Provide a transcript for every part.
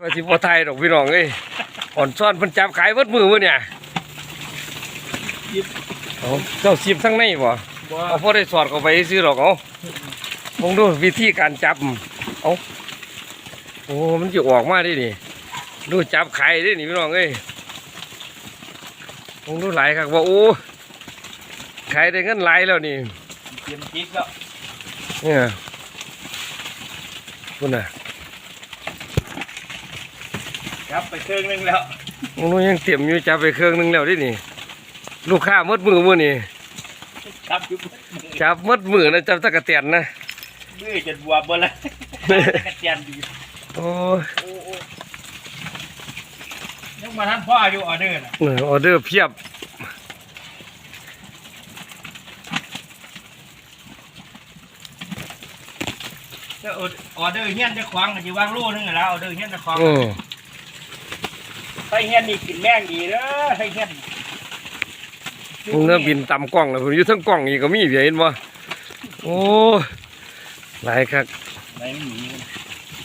ว่าสิบ่ไทยดอกพี่น้องเอ้ยอ่อนซ่อนเพิ่นจับขายเบิดมือมื้อเนี่ยยิบเอาเจ้าสิบทั้งในบ่บ่เอาพอได้สอดเข้าไปซื้อดอกเอามองดูวิธีการจับเอาโอ้มันจะออกมาดินี่ดูจับไข่ดินี่พี่น้องเอ้ยมองดูหลายครับว่าโอ้ไข่ได้เงินหลายแล้วนี่เตรียมจิกแล้วเนี่ยคุณน่ะ ครับไปเครื่องนึงแล้วมองดูยังเตรียมอยู่จับไปเครื่องหนึงแล้วดินี่ ลูกค้าหมดมือมื้อนี่ครับอยุบจับหมดมือนะจับตะกะเตียนนะมือจะบวมหมดแล้วกระเจียนดีโอ้ยโอ้โอ้ยังมาท่านพ่ออายุออเดอร์น่ะเออออเดอร์เพียบเจ้าออเดอร์เฮียนจะคว้างกันจะวางโล่นึงแล้วออเดอร์เฮียนจะคว้างเออ ไส้เฮียนนี่กินแม่งดีเด้อไส้เฮียนมึงเริ่มบินต่ำกล้องแล้วผมอยู่ทั้งกล้องอีกก็มีเบียเห็นบ่โอ้ยหลายครับไหนมันหนีมัน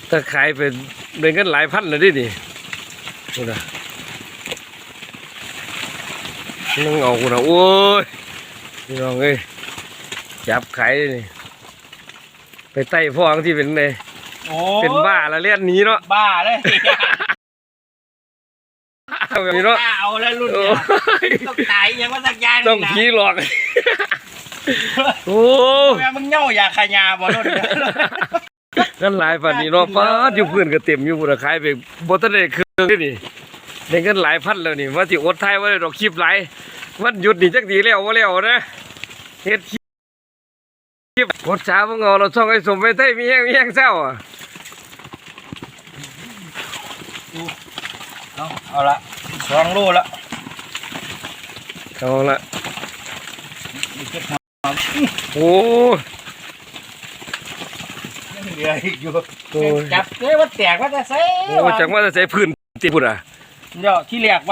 ถ้าขายเป็นเป็นกันหลายพันเลยดินี่ดูนะนึงเอากูนะโอ้ยพี่น้องเอ้ยจับขายเลยนี่ไปไต่พ่อที่เป็นไงโอ้เป็นบ้าละเลียนหนี้เนาะบ้าเลย แบบนี้เนาะบ้าเอาแล้วรุ่นโอ้เนี่ยยต้องตายยังว่าสักอยางหต้องนึ่นะผีหลอกโอ้แม่มึงเน่าอยาขยาบ่รถเนี่ยนั่นหลายปันนี้เนาะป้าดอยู่พื้นก็เต็มอยู่บุญขายไปบ่ทันได้เครื่องนี่นี่ได้เงินหลายพันแล้วนี่ว่าสิอดทายว่าได้ดอกคลิปหลายวันหยุดนี่จักดีแล้วบ่แล้วนะเฮ็ดคลิปกดช้าบ่งเอาเราช่องไอ้สมไปไทยมีแฮงมีแฮงเศร้าอะเอาเอาละ สองโลละเอาละอีกเจ็ดหอมโอ้ยังเหลืออีกอยู่โอ้ยจับเลยว่าแตกว่าจะใส่โอ้จักว่าจะใส่พื้นติพุ่นอะเดี๋ยวที่เรียกว่า